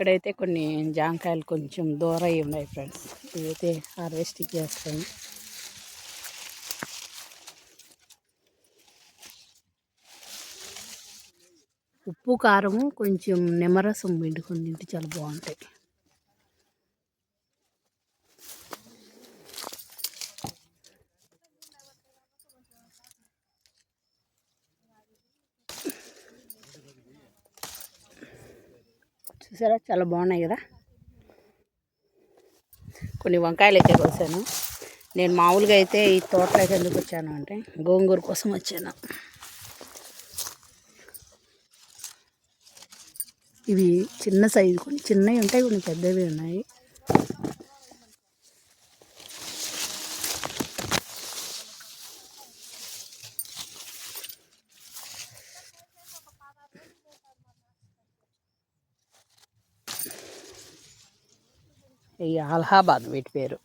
ఇక్కడైతే కొన్ని జాంకాయలు కొంచెం దూరం అయి ఉన్నాయి ఫ్రెండ్స్. ఇవైతే హార్వెస్టింగ్ చేస్తాను. ఉప్పు కారము కొంచెం నిమ్మరసం పిండుకొని తింటే చాలా బాగుంటాయి. చూసారా? చాలా బాగున్నాయి కదా? కొన్ని వంకాయలు అయితే కోసాను. నేను మామూలుగా అయితే ఈ తోటలోకి ఎందుకు వచ్చాను అంటే గోంగూర కోసం వచ్చాను. ఇవి చిన్న సైజు కొన్ని చిన్నవి ఉంటాయి కొన్ని పెద్దవి ఉన్నాయి. ఈ అలహాబాద్ వీటి పేరు.